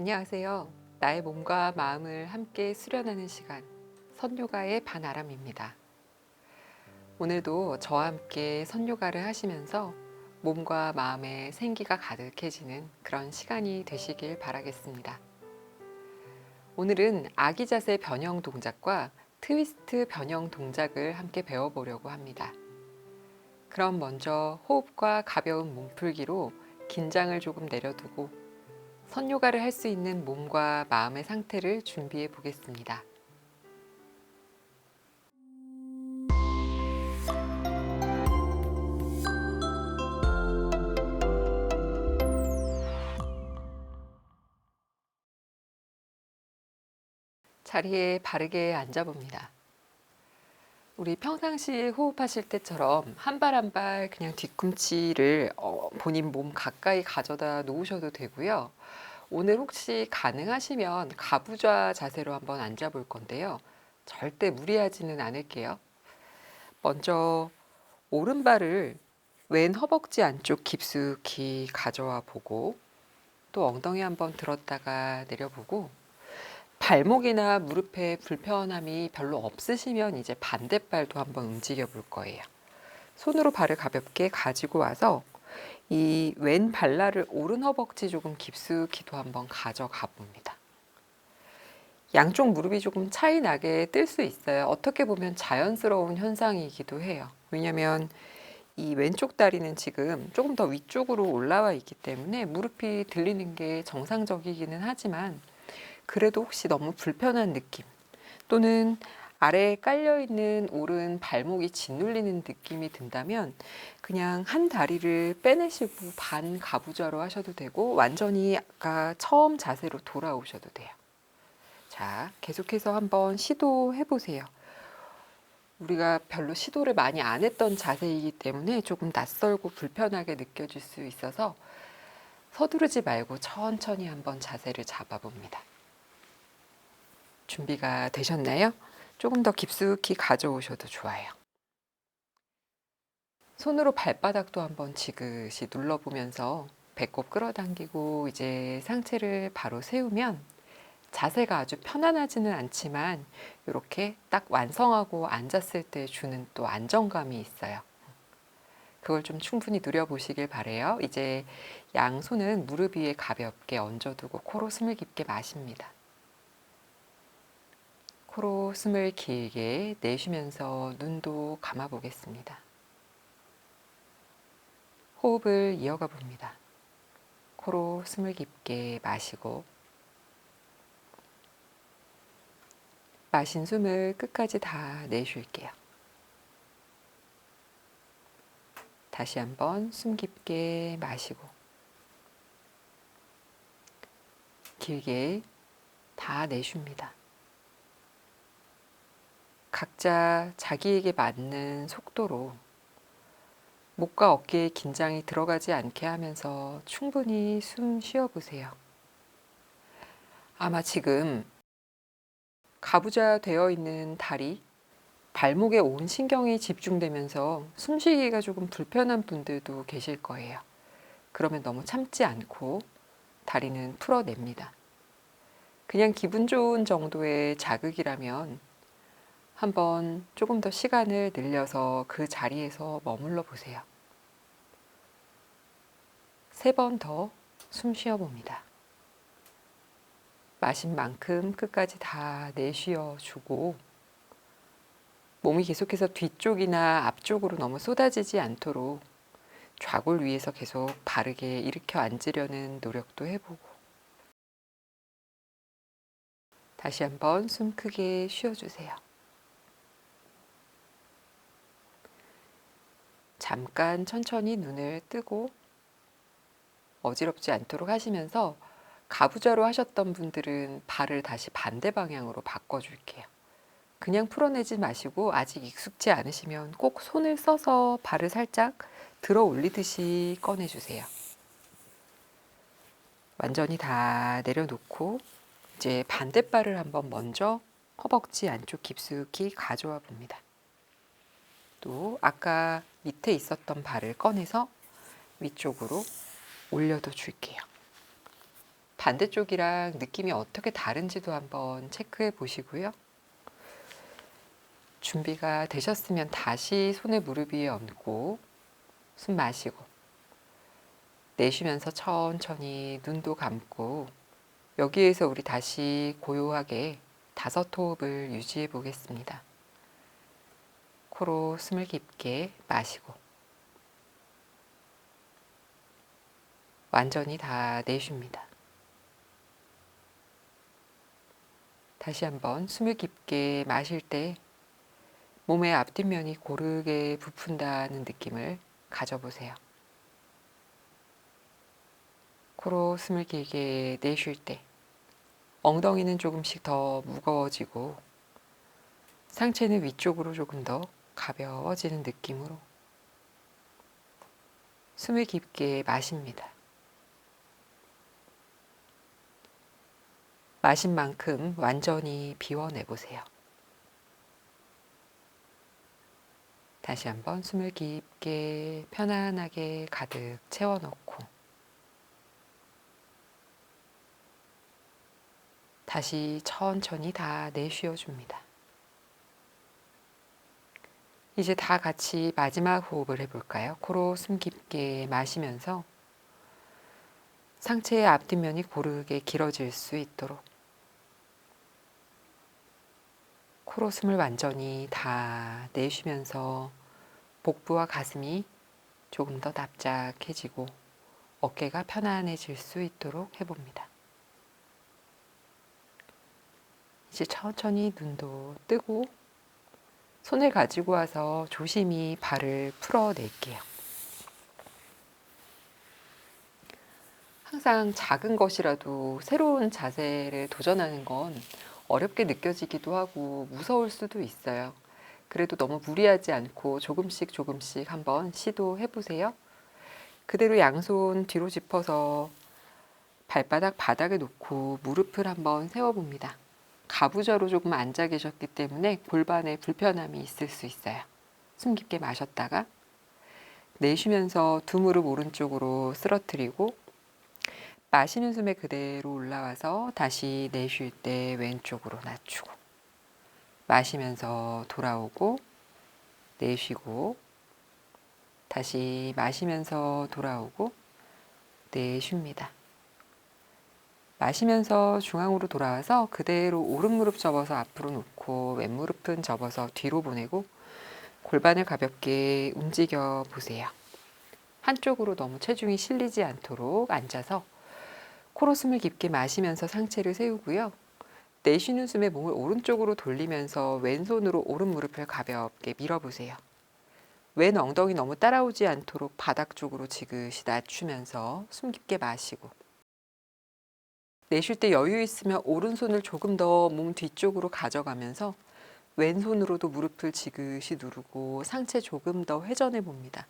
안녕하세요. 나의 몸과 마음을 함께 수련하는 시간, 선요가의 반아람입니다. 오늘도 저와 함께 선요가를 하시면서 몸과 마음의 생기가 가득해지는 그런 시간이 되시길 바라겠습니다. 오늘은 아기 자세 변형 동작과 트위스트 변형 동작을 함께 배워보려고 합니다. 그럼 먼저 호흡과 가벼운 몸풀기로 긴장을 조금 내려두고 선요가를 할 수 있는 몸과 마음의 상태를 준비해 보겠습니다. 자리에 바르게 앉아봅니다. 우리 평상시 호흡하실 때처럼 한 발 한 발 그냥 뒤꿈치를 어, 본인 몸 가까이 가져다 놓으셔도 되고요. 오늘 혹시 가능하시면 가부좌 자세로 한번 앉아 볼 건데요. 절대 무리하지는 않을게요. 먼저 오른발을 왼 허벅지 안쪽 깊숙이 가져와 보고 또 엉덩이 한번 들었다가 내려보고 발목이나 무릎에 불편함이 별로 없으시면 이제 반대발도 한번 움직여 볼 거예요. 손으로 발을 가볍게 가지고 와서 이 왼 발날을 오른 허벅지 조금 깊숙이도 한번 가져가 봅니다. 양쪽 무릎이 조금 차이 나게 뜰 수 있어요. 어떻게 보면 자연스러운 현상이기도 해요. 왜냐면 이 왼쪽 다리는 지금 조금 더 위쪽으로 올라와 있기 때문에 무릎이 들리는 게 정상적이기는 하지만 그래도 혹시 너무 불편한 느낌 또는 아래에 깔려 있는 오른 발목이 짓눌리는 느낌이 든다면 그냥 한 다리를 빼내시고 반 가부좌로 하셔도 되고 완전히 아까 처음 자세로 돌아오셔도 돼요. 자, 계속해서 한번 시도해 보세요. 우리가 별로 시도를 많이 안 했던 자세이기 때문에 조금 낯설고 불편하게 느껴질 수 있어서 서두르지 말고 천천히 한번 자세를 잡아봅니다. 준비가 되셨나요? 조금 더 깊숙이 가져오셔도 좋아요. 손으로 발바닥도 한번 지그시 눌러보면서 배꼽 끌어당기고 이제 상체를 바로 세우면 자세가 아주 편안하지는 않지만 이렇게 딱 완성하고 앉았을 때 주는 또 안정감이 있어요. 그걸 좀 충분히 누려보시길 바래요. 이제 양손은 무릎 위에 가볍게 얹어두고 코로 숨을 깊게 마십니다. 코로 숨을 길게 내쉬면서 눈도 감아 보겠습니다. 호흡을 이어가 봅니다. 코로 숨을 깊게 마시고 마신 숨을 끝까지 다 내쉴게요. 다시 한번 숨 깊게 마시고 길게 다 내쉽니다. 각자 자기에게 맞는 속도로 목과 어깨에 긴장이 들어가지 않게 하면서 충분히 숨 쉬어 보세요. 아마 지금 가부좌 되어 있는 다리, 발목에 온 신경이 집중되면서 숨쉬기가 조금 불편한 분들도 계실 거예요. 그러면 너무 참지 않고 다리는 풀어냅니다. 그냥 기분 좋은 정도의 자극이라면 한번 조금 더 시간을 늘려서 그 자리에서 머물러 보세요. 세 번 더 숨 쉬어 봅니다. 마신 만큼 끝까지 다 내쉬어 주고 몸이 계속해서 뒤쪽이나 앞쪽으로 너무 쏟아지지 않도록 좌골 위에서 계속 바르게 일으켜 앉으려는 노력도 해보고 다시 한번 숨 크게 쉬어주세요. 잠깐 천천히 눈을 뜨고 어지럽지 않도록 하시면서 가부좌로 하셨던 분들은 발을 다시 반대 방향으로 바꿔줄게요. 그냥 풀어내지 마시고 아직 익숙지 않으시면 꼭 손을 써서 발을 살짝 들어 올리듯이 꺼내주세요. 완전히 다 내려놓고 이제 반대발을 한번 먼저 허벅지 안쪽 깊숙이 가져와 봅니다. 또 아까 밑에 있었던 발을 꺼내서 위쪽으로 올려도 줄게요. 반대쪽이랑 느낌이 어떻게 다른지도 한번 체크해 보시고요. 준비가 되셨으면 다시 손을 무릎 위에 얹고 숨 마시고 내쉬면서 천천히 눈도 감고 여기에서 우리 다시 고요하게 다섯 호흡을 유지해 보겠습니다. 코로 숨을 깊게 마시고 완전히 다 내쉽니다. 다시 한번 숨을 깊게 마실 때 몸의 앞뒷면이 고르게 부푼다는 느낌을 가져보세요. 코로 숨을 길게 내쉴 때 엉덩이는 조금씩 더 무거워지고 상체는 위쪽으로 조금 더 가벼워지는 느낌으로 숨을 깊게 마십니다. 마신 만큼 완전히 비워내 보세요. 다시 한번 숨을 깊게 편안하게 가득 채워 넣고 다시 천천히 다 내쉬어 줍니다. 이제 다 같이 마지막 호흡을 해볼까요? 코로 숨 깊게 마시면서 상체의 앞뒷면이 고르게 길어질 수 있도록 코로 숨을 완전히 다 내쉬면서 복부와 가슴이 조금 더 납작해지고 어깨가 편안해질 수 있도록 해봅니다. 이제 천천히 눈도 뜨고 손을 가지고 와서 조심히 발을 풀어낼게요. 항상 작은 것이라도 새로운 자세를 도전하는 건 어렵게 느껴지기도 하고 무서울 수도 있어요. 그래도 너무 무리하지 않고 조금씩 조금씩 한번 시도해 보세요. 그대로 양손 뒤로 짚어서 발바닥 바닥에 놓고 무릎을 한번 세워봅니다. 가부좌로 조금 앉아 계셨기 때문에 골반에 불편함이 있을 수 있어요. 숨 깊게 마셨다가 내쉬면서 두 무릎 오른쪽으로 쓰러뜨리고 마시는 숨에 그대로 올라와서 다시 내쉴 때 왼쪽으로 낮추고 마시면서 돌아오고 내쉬고 다시 마시면서 돌아오고 내쉽니다. 마시면서 중앙으로 돌아와서 그대로 오른 무릎 접어서 앞으로 놓고 왼 무릎은 접어서 뒤로 보내고 골반을 가볍게 움직여 보세요. 한쪽으로 너무 체중이 실리지 않도록 앉아서 코로 숨을 깊게 마시면서 상체를 세우고요. 내쉬는 숨에 몸을 오른쪽으로 돌리면서 왼손으로 오른 무릎을 가볍게 밀어보세요. 왼 엉덩이 너무 따라오지 않도록 바닥 쪽으로 지그시 낮추면서 숨 깊게 마시고 내쉴 때 여유 있으면 오른손을 조금 더 몸 뒤쪽으로 가져가면서 왼손으로도 무릎을 지그시 누르고 상체 조금 더 회전해 봅니다.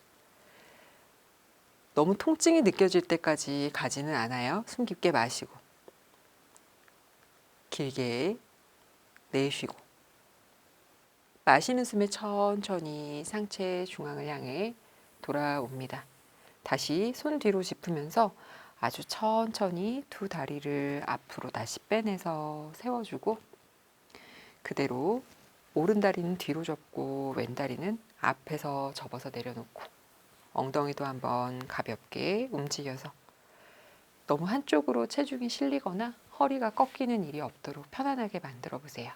너무 통증이 느껴질 때까지 가지는 않아요. 숨 깊게 마시고 길게 내쉬고 마시는 숨에 천천히 상체 중앙을 향해 돌아옵니다. 다시 손 뒤로 짚으면서 아주 천천히 두 다리를 앞으로 다시 빼내서 세워주고 그대로 오른 다리는 뒤로 접고 왼 다리는 앞에서 접어서 내려놓고 엉덩이도 한번 가볍게 움직여서 너무 한쪽으로 체중이 실리거나 허리가 꺾이는 일이 없도록 편안하게 만들어 보세요.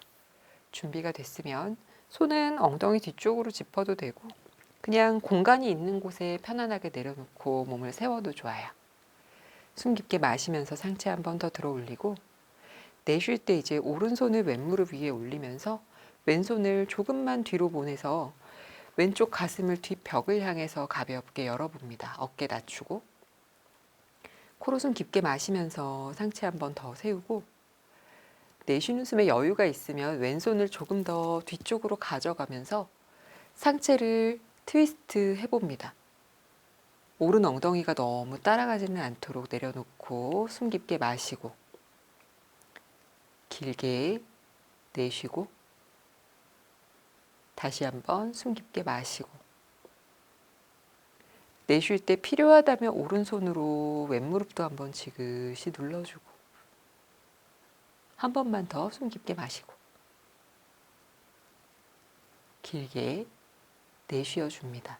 준비가 됐으면 손은 엉덩이 뒤쪽으로 짚어도 되고 그냥 공간이 있는 곳에 편안하게 내려놓고 몸을 세워도 좋아요. 숨 깊게 마시면서 상체 한 번 더 들어 올리고 내쉴 때 이제 오른손을 왼무릎 위에 올리면서 왼손을 조금만 뒤로 보내서 왼쪽 가슴을 뒷벽을 향해서 가볍게 열어봅니다. 어깨 낮추고 코로 숨 깊게 마시면서 상체 한 번 더 세우고 내쉬는 숨에 여유가 있으면 왼손을 조금 더 뒤쪽으로 가져가면서 상체를 트위스트 해봅니다. 오른 엉덩이가 너무 따라가지는 않도록 내려놓고 숨 깊게 마시고 길게 내쉬고 다시 한번 숨 깊게 마시고 내쉴 때 필요하다면 오른손으로 왼무릎도 한번 지그시 눌러주고 한 번만 더 숨 깊게 마시고 길게 내쉬어 줍니다.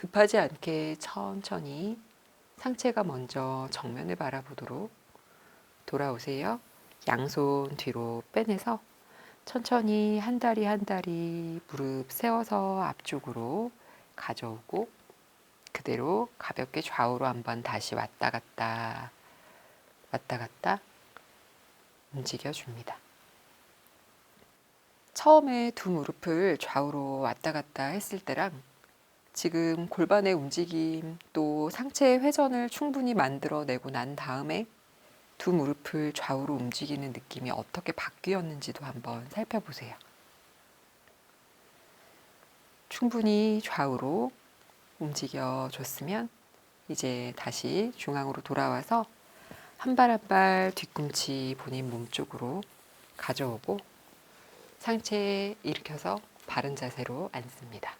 급하지 않게 천천히 상체가 먼저 정면을 바라보도록 돌아오세요. 양손 뒤로 빼내서 천천히 한 다리 한 다리 무릎 세워서 앞쪽으로 가져오고 그대로 가볍게 좌우로 한번 다시 왔다 갔다 왔다 갔다 움직여 줍니다. 처음에 두 무릎을 좌우로 왔다 갔다 했을 때랑 지금 골반의 움직임 또 상체 회전을 충분히 만들어내고 난 다음에 두 무릎을 좌우로 움직이는 느낌이 어떻게 바뀌었는지도 한번 살펴보세요. 충분히 좌우로 움직여 줬으면 이제 다시 중앙으로 돌아와서 한 발 한 발 뒤꿈치 본인 몸 쪽으로 가져오고 상체 일으켜서 바른 자세로 앉습니다.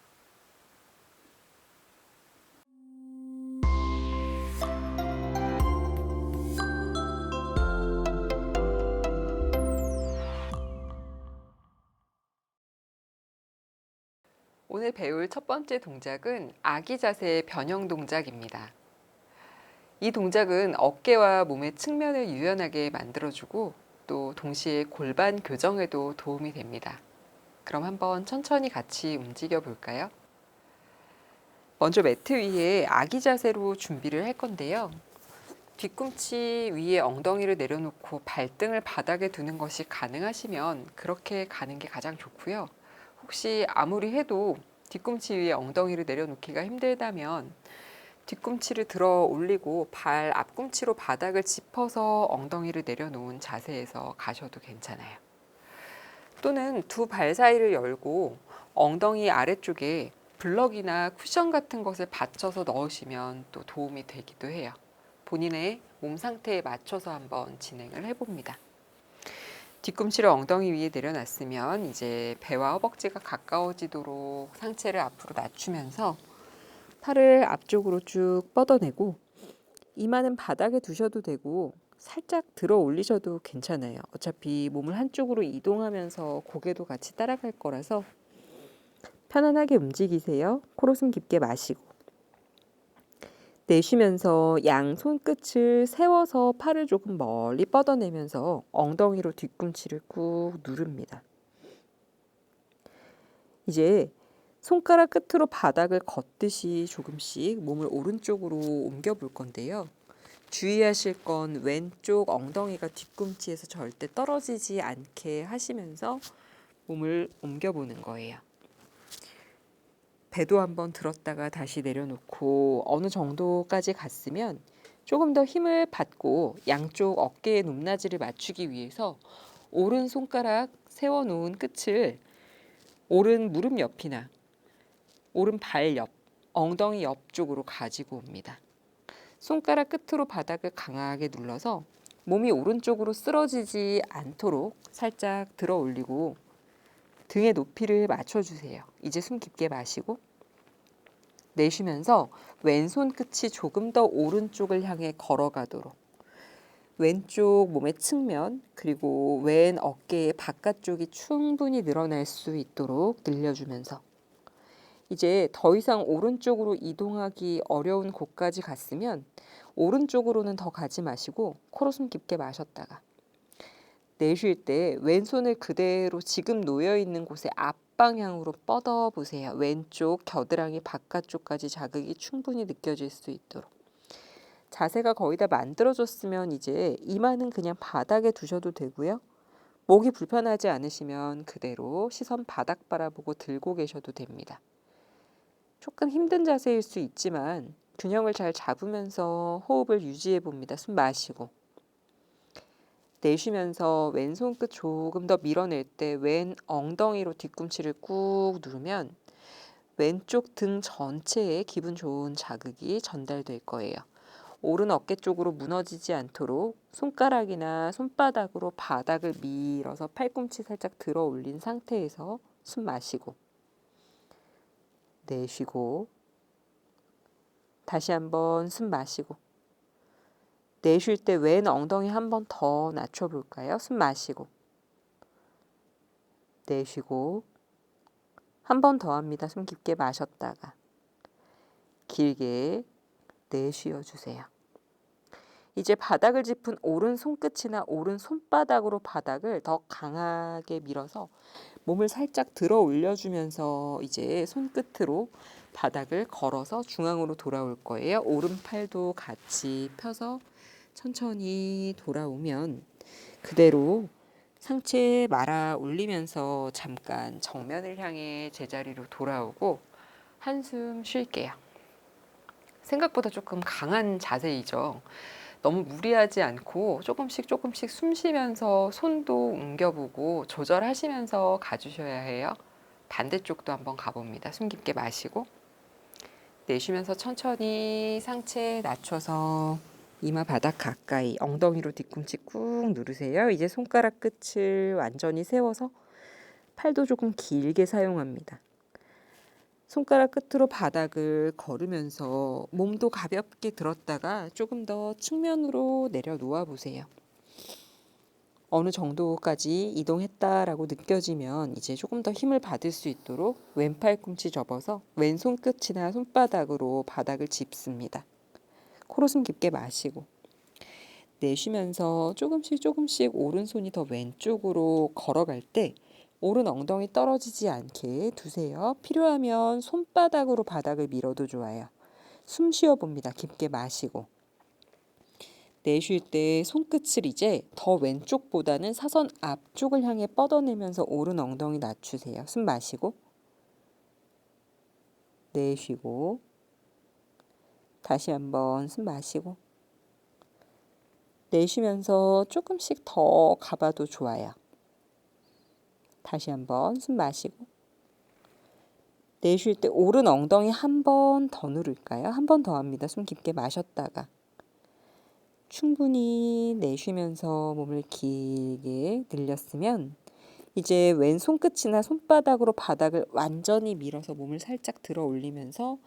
오늘 배울 첫 번째 동작은 아기 자세 변형 동작입니다. 이 동작은 어깨와 몸의 측면을 유연하게 만들어주고 또 동시에 골반 교정에도 도움이 됩니다. 그럼 한번 천천히 같이 움직여 볼까요? 먼저 매트 위에 아기 자세로 준비를 할 건데요. 뒤꿈치 위에 엉덩이를 내려놓고 발등을 바닥에 두는 것이 가능하시면 그렇게 가는 게 가장 좋고요. 혹시 아무리 해도 뒤꿈치 위에 엉덩이를 내려놓기가 힘들다면 뒤꿈치를 들어 올리고 발 앞꿈치로 바닥을 짚어서 엉덩이를 내려놓은 자세에서 가셔도 괜찮아요. 또는 두 발 사이를 열고 엉덩이 아래쪽에 블럭이나 쿠션 같은 것을 받쳐서 넣으시면 또 도움이 되기도 해요. 본인의 몸 상태에 맞춰서 한번 진행을 해봅니다. 뒤꿈치를 엉덩이 위에 내려놨으면 이제 배와 허벅지가 가까워지도록 상체를 앞으로 낮추면서 팔을 앞쪽으로 쭉 뻗어내고 이마는 바닥에 두셔도 되고 살짝 들어 올리셔도 괜찮아요. 어차피 몸을 한쪽으로 이동하면서 고개도 같이 따라갈 거라서 편안하게 움직이세요. 코로 숨 깊게 마시고 내쉬면서 양 손끝을 세워서 팔을 조금 멀리 뻗어내면서 엉덩이로 뒤꿈치를 꾹 누릅니다. 이제 손가락 끝으로 바닥을 걷듯이 조금씩 몸을 오른쪽으로 옮겨 볼 건데요. 주의하실 건 왼쪽 엉덩이가 뒤꿈치에서 절대 떨어지지 않게 하시면서 몸을 옮겨 보는 거예요. 배도 한번 들었다가 다시 내려놓고 어느 정도까지 갔으면 조금 더 힘을 받고 양쪽 어깨의 높낮이를 맞추기 위해서 오른 손가락 세워 놓은 끝을 오른 무릎 옆이나 오른 발 옆, 엉덩이 옆쪽으로 가지고 옵니다. 손가락 끝으로 바닥을 강하게 눌러서 몸이 오른쪽으로 쓰러지지 않도록 살짝 들어 올리고 등의 높이를 맞춰주세요. 이제 숨 깊게 마시고 내쉬면서 왼손 끝이 조금 더 오른쪽을 향해 걸어가도록 왼쪽 몸의 측면 그리고 왼 어깨의 바깥쪽이 충분히 늘어날 수 있도록 늘려주면서 이제 더 이상 오른쪽으로 이동하기 어려운 곳까지 갔으면 오른쪽으로는 더 가지 마시고 코로 숨 깊게 마셨다가 내쉴 때 왼손을 그대로 지금 놓여 있는 곳에 앞방향으로 뻗어 보세요. 왼쪽 겨드랑이 바깥쪽까지 자극이 충분히 느껴질 수 있도록. 자세가 거의 다 만들어졌으면 이제 이마는 그냥 바닥에 두셔도 되고요. 목이 불편하지 않으시면 그대로 시선 바닥 바라보고 들고 계셔도 됩니다. 조금 힘든 자세일 수 있지만 균형을 잘 잡으면서 호흡을 유지해 봅니다. 숨 마시고. 내쉬면서 왼손 끝 조금 더 밀어낼 때 왼 엉덩이로 뒤꿈치를 꾹 누르면 왼쪽 등 전체에 기분 좋은 자극이 전달될 거예요. 오른 어깨 쪽으로 무너지지 않도록 손가락이나 손바닥으로 바닥을 밀어서 팔꿈치 살짝 들어 올린 상태에서 숨 마시고 내쉬고 다시 한번 숨 마시고 내쉴 때 왼 엉덩이 한 번 더 낮춰볼까요? 숨 마시고. 내쉬고. 한 번 더 합니다. 숨 깊게 마셨다가. 길게 내쉬어 주세요. 이제 바닥을 짚은 오른 손끝이나 오른 손바닥으로 바닥을 더 강하게 밀어서 몸을 살짝 들어 올려주면서 이제 손끝으로 바닥을 걸어서 중앙으로 돌아올 거예요. 오른팔도 같이 펴서 천천히 돌아오면 그대로 상체 말아 올리면서 잠깐 정면을 향해 제자리로 돌아오고 한숨 쉴게요. 생각보다 조금 강한 자세이죠. 너무 무리하지 않고 조금씩 조금씩 숨 쉬면서 손도 옮겨보고 조절하시면서 가주셔야 해요. 반대쪽도 한번 가봅니다. 숨 깊게 마시고 내쉬면서 천천히 상체 낮춰서 이마 바닥 가까이 엉덩이로 뒤꿈치 꾹 누르세요. 이제 손가락 끝을 완전히 세워서 팔도 조금 길게 사용합니다. 손가락 끝으로 바닥을 걸으면서 몸도 가볍게 들었다가 조금 더 측면으로 내려놓아 보세요. 어느 정도까지 이동했다라고 느껴지면 이제 조금 더 힘을 받을 수 있도록 왼팔 꿈치 접어서 왼손 끝이나 손바닥으로 바닥을 짚습니다. 코로 숨 깊게 마시고 내쉬면서 조금씩 조금씩 오른손이 더 왼쪽으로 걸어갈 때 오른 엉덩이 떨어지지 않게 두세요. 필요하면 손바닥으로 바닥을 밀어도 좋아요. 숨 쉬어 봅니다. 깊게 마시고. 내쉴 때 손끝을 이제 더 왼쪽보다는 사선 앞쪽을 향해 뻗어내면서 오른 엉덩이 낮추세요. 숨 마시고. 내쉬고. 다시 한번 숨 마시고. 내쉬면서 조금씩 더 가봐도 좋아요. 다시 한번 숨 마시고 내쉴 때 오른 엉덩이 한 번 더 누를까요? 한 번 더 합니다. 숨 깊게 마셨다가 충분히 내쉬면서 몸을 길게 늘렸으면 이제 왼 손 끝이나 손바닥으로 바닥을 완전히 밀어서 몸을 살짝 들어 올리면서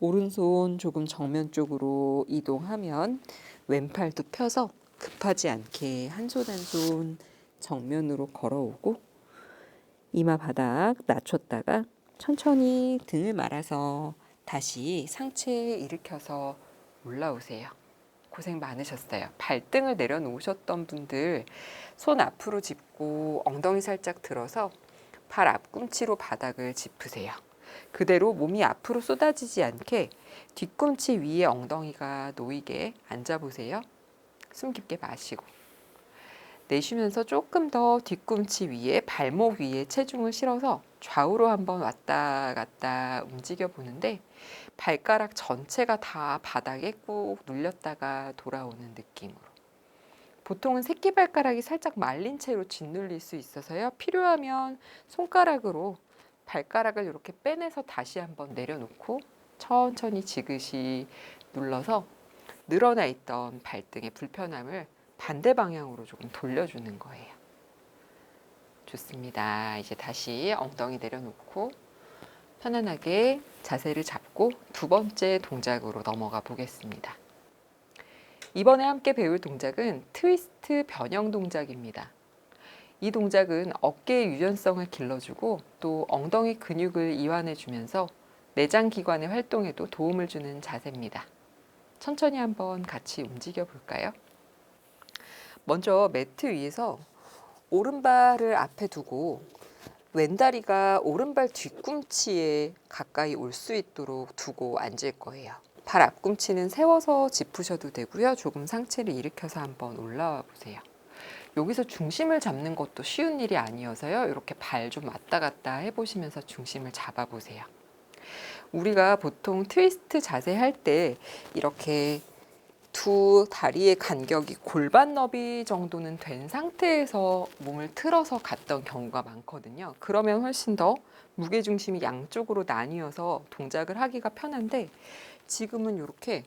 오른손 조금 정면 쪽으로 이동하면 왼팔도 펴서 급하지 않게 한 손 한 손 정면으로 걸어오고 이마 바닥 낮췄다가 천천히 등을 말아서 다시 상체 일으켜서 올라오세요. 고생 많으셨어요. 발등을 내려놓으셨던 분들 손 앞으로 짚고 엉덩이 살짝 들어서 팔 앞꿈치로 바닥을 짚으세요. 그대로 몸이 앞으로 쏟아지지 않게 뒤꿈치 위에 엉덩이가 놓이게 앉아보세요. 숨 깊게 마시고. 내쉬면서 조금 더 뒤꿈치 위에 발목 위에 체중을 실어서 좌우로 한번 왔다 갔다 움직여 보는데 발가락 전체가 다 바닥에 꾹 눌렸다가 돌아오는 느낌으로. 보통은 새끼발가락이 살짝 말린 채로 짓눌릴 수 있어서요. 필요하면 손가락으로 발가락을 이렇게 빼내서 다시 한번 내려놓고 천천히 지그시 눌러서 늘어나 있던 발등의 불편함을 반대 방향으로 조금 돌려주는 거예요. 좋습니다. 이제 다시 엉덩이 내려놓고 편안하게 자세를 잡고 두 번째 동작으로 넘어가 보겠습니다. 이번에 함께 배울 동작은 트위스트 변형 동작입니다. 이 동작은 어깨의 유연성을 길러주고 또 엉덩이 근육을 이완해주면서 내장 기관의 활동에도 도움을 주는 자세입니다. 천천히 한번 같이 움직여 볼까요? 먼저 매트 위에서 오른발을 앞에 두고 왼다리가 오른발 뒤꿈치에 가까이 올 수 있도록 두고 앉을 거예요. 발 앞꿈치는 세워서 짚으셔도 되고요. 조금 상체를 일으켜서 한번 올라와 보세요. 여기서 중심을 잡는 것도 쉬운 일이 아니어서요. 이렇게 발 좀 왔다 갔다 해보시면서 중심을 잡아보세요. 우리가 보통 트위스트 자세 할 때 이렇게 두 다리의 간격이 골반 너비 정도는 된 상태에서 몸을 틀어서 갔던 경우가 많거든요. 그러면 훨씬 더 무게 중심이 양쪽으로 나뉘어서 동작을 하기가 편한데 지금은 이렇게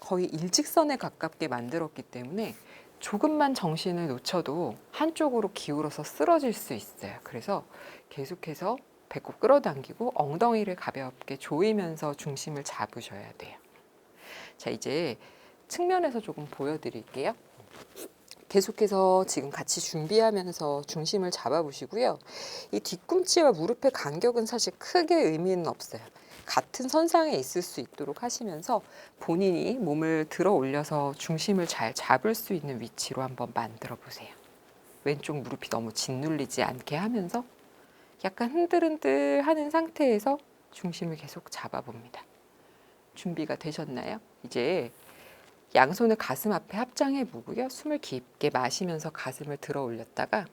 거의 일직선에 가깝게 만들었기 때문에 조금만 정신을 놓쳐도 한쪽으로 기울어서 쓰러질 수 있어요. 그래서 계속해서 배꼽 끌어당기고 엉덩이를 가볍게 조이면서 중심을 잡으셔야 돼요. 자, 이제 측면에서 조금 보여드릴게요. 계속해서 지금 같이 준비하면서 중심을 잡아보시고요. 이 뒤꿈치와 무릎의 간격은 사실 크게 의미는 없어요. 같은 선상에 있을 수 있도록 하시면서 본인이 몸을 들어 올려서 중심을 잘 잡을 수 있는 위치로 한번 만들어 보세요. 왼쪽 무릎이 너무 짓눌리지 않게 하면서 약간 흔들흔들 하는 상태에서 중심을 계속 잡아봅니다. 준비가 되셨나요? 이제 양손을 가슴 앞에 합장해 보고요. 숨을 깊게 마시면서 가슴을 들어 올렸다가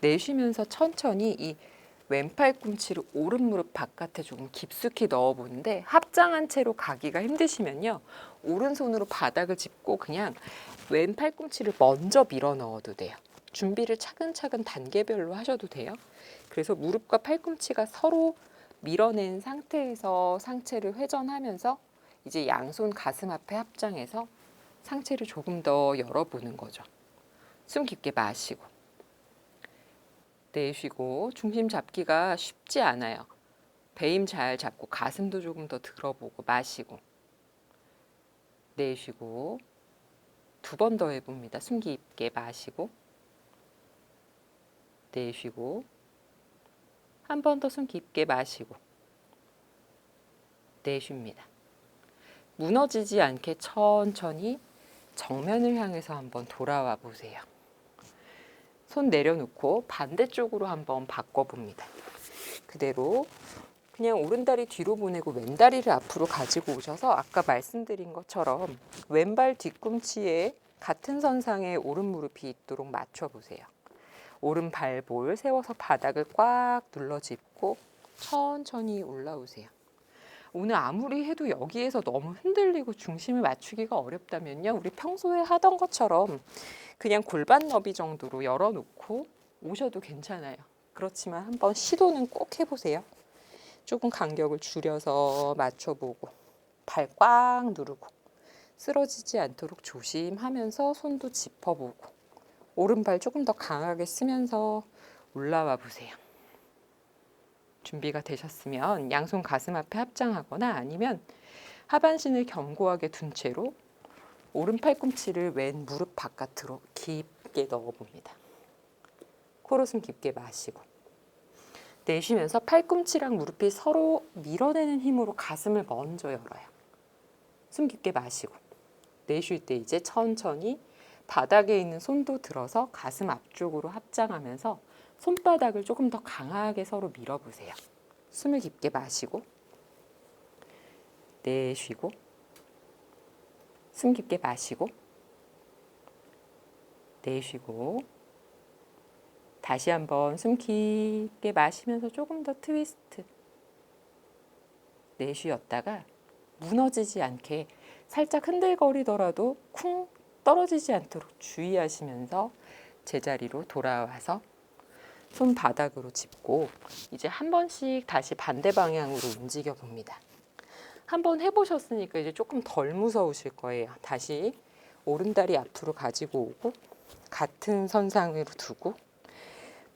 내쉬면서 천천히 이 왼팔 꿈치를 오른 무릎 바깥에 조금 깊숙이 넣어 보는데 합장한 채로 가기가 힘드시면요. 오른손으로 바닥을 짚고 그냥 왼팔 꿈치를 먼저 밀어 넣어도 돼요. 준비를 차근차근 단계별로 하셔도 돼요. 그래서 무릎과 팔꿈치가 서로 밀어낸 상태에서 상체를 회전하면서 이제 양손 가슴 앞에 합장해서 상체를 조금 더 열어보는 거죠. 숨 깊게 마시고 내쉬고 중심 잡기가 쉽지 않아요. 배임 잘 잡고 가슴도 조금 더 들어보고 마시고 내쉬고 두 번 더 해봅니다. 숨 깊게 마시고 내쉬고 한 번 더 숨 깊게 마시고 내쉽니다. 무너지지 않게 천천히 정면을 향해서 한번 돌아와 보세요. 손 내려놓고 반대쪽으로 한번 바꿔봅니다. 그대로 그냥 오른다리 뒤로 보내고 왼다리를 앞으로 가지고 오셔서 아까 말씀드린 것처럼 왼발 뒤꿈치에 같은 선상에 오른 무릎이 있도록 맞춰 보세요. 오른 발볼 세워서 바닥을 꽉 눌러 짚고 천천히 올라오세요. 오늘 아무리 해도 여기에서 너무 흔들리고 중심을 맞추기가 어렵다면요. 우리 평소에 하던 것처럼 그냥 골반 너비 정도로 열어놓고 오셔도 괜찮아요. 그렇지만 한번 시도는 꼭 해보세요. 조금 간격을 줄여서 맞춰보고 발 꽉 누르고 쓰러지지 않도록 조심하면서 손도 짚어보고 오른발 조금 더 강하게 쓰면서 올라와 보세요. 준비가 되셨으면 양손 가슴 앞에 합장하거나 아니면 하반신을 견고하게 둔 채로 오른 팔꿈치를 왼 무릎 바깥으로 깊게 넣어봅니다. 코로 숨 깊게 마시고 내쉬면서 팔꿈치랑 무릎이 서로 밀어내는 힘으로 가슴을 먼저 열어요. 숨 깊게 마시고 내쉴 때 이제 천천히 바닥에 있는 손도 들어서 가슴 앞쪽으로 합장하면서 손바닥을 조금 더 강하게 서로 밀어보세요. 숨을 깊게 마시고 내쉬고 숨 깊게 마시고 내쉬고 다시 한번 숨 깊게 마시면서 조금 더 트위스트 내쉬었다가 무너지지 않게 살짝 흔들거리더라도 쿵 떨어지지 않도록 주의하시면서 제자리로 돌아와서 손 바닥으로 짚고 이제 한 번씩 다시 반대 방향으로 움직여 봅니다. 한번 해보셨으니까 이제 조금 덜 무서우실 거예요. 다시 오른다리 앞으로 가지고 오고 같은 선상으로 두고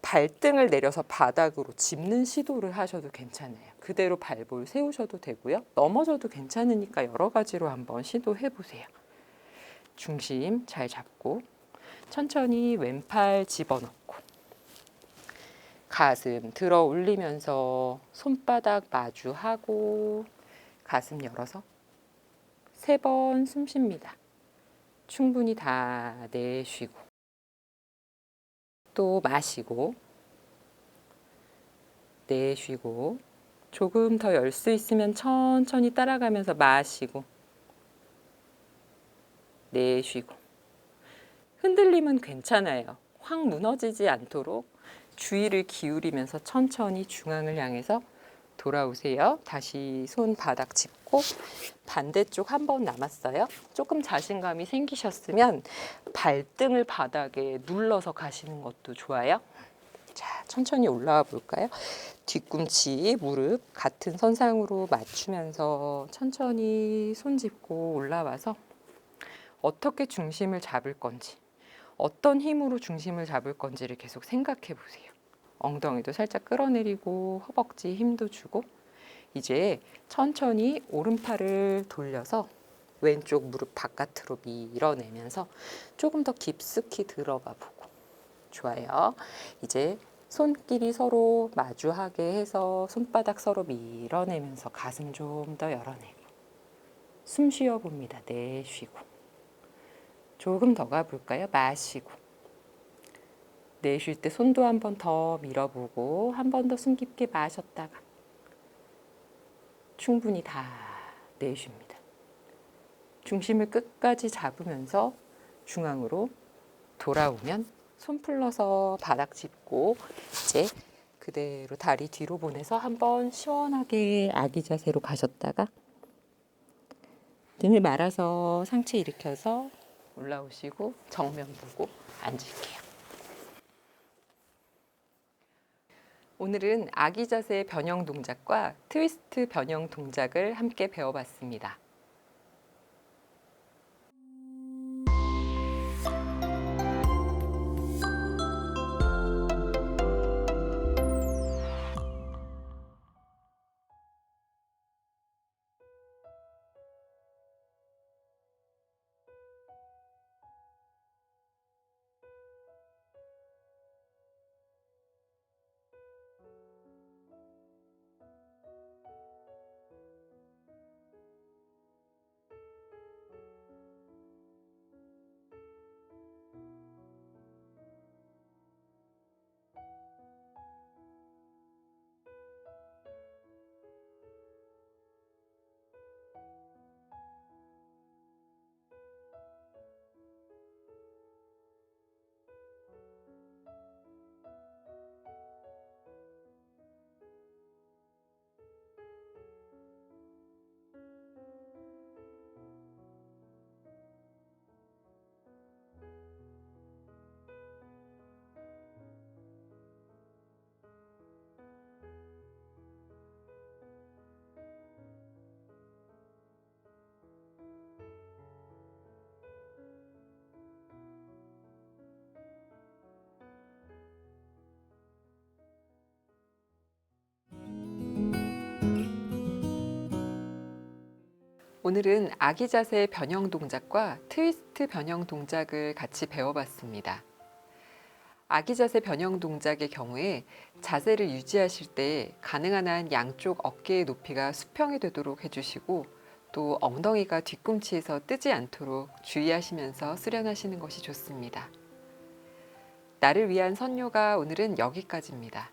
발등을 내려서 바닥으로 짚는 시도를 하셔도 괜찮아요. 그대로 발볼 세우셔도 되고요. 넘어져도 괜찮으니까 여러 가지로 한번 시도해 보세요. 중심 잘 잡고 천천히 왼팔 집어넣고 가슴 들어 올리면서 손바닥 마주하고 가슴 열어서 세 번 숨 쉽니다. 충분히 다 내쉬고 또 마시고 내쉬고 조금 더 열 수 있으면 천천히 따라가면서 마시고 내쉬고 흔들림은 괜찮아요. 확 무너지지 않도록 주의를 기울이면서 천천히 중앙을 향해서 돌아오세요. 다시 손 바닥 짚고 반대쪽 한 번 남았어요. 조금 자신감이 생기셨으면 발등을 바닥에 눌러서 가시는 것도 좋아요. 자, 천천히 올라와 볼까요? 뒤꿈치, 무릎 같은 선상으로 맞추면서 천천히 손 짚고 올라와서 어떻게 중심을 잡을 건지, 어떤 힘으로 중심을 잡을 건지를 계속 생각해 보세요. 엉덩이도 살짝 끌어내리고 허벅지 힘도 주고 이제 천천히 오른팔을 돌려서 왼쪽 무릎 바깥으로 밀어내면서 조금 더 깊숙이 들어가 보고 좋아요. 이제 손길이 서로 마주하게 해서 손바닥 서로 밀어내면서 가슴 좀 더 열어내고 숨 쉬어 봅니다. 내쉬고 조금 더 가볼까요? 마시고 내쉴 때 손도 한 번 더 밀어보고 한 번 더 숨 깊게 마셨다가 충분히 다 내쉽니다. 중심을 끝까지 잡으면서 중앙으로 돌아오면 손 풀러서 바닥 짚고 이제 그대로 다리 뒤로 보내서 한번 시원하게 아기 자세로 가셨다가 등을 말아서 상체 일으켜서 올라오시고 정면 보고 앉을게요. 오늘은 아기 자세 변형 동작과 트위스트 변형 동작을 함께 배워봤습니다. 오늘은 아기 자세 변형 동작과 트위스트 변형 동작을 같이 배워봤습니다. 아기 자세 변형 동작의 경우에 자세를 유지하실 때 가능한 한 양쪽 어깨의 높이가 수평이 되도록 해주시고 또 엉덩이가 뒤꿈치에서 뜨지 않도록 주의하시면서 수련하시는 것이 좋습니다. 나를 위한 선요가 오늘은 여기까지입니다.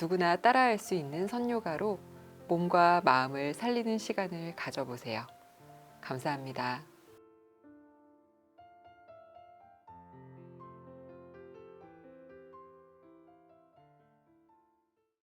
누구나 따라할 수 있는 선요가로 몸과 마음을 살리는 시간을 가져보세요. 감사합니다.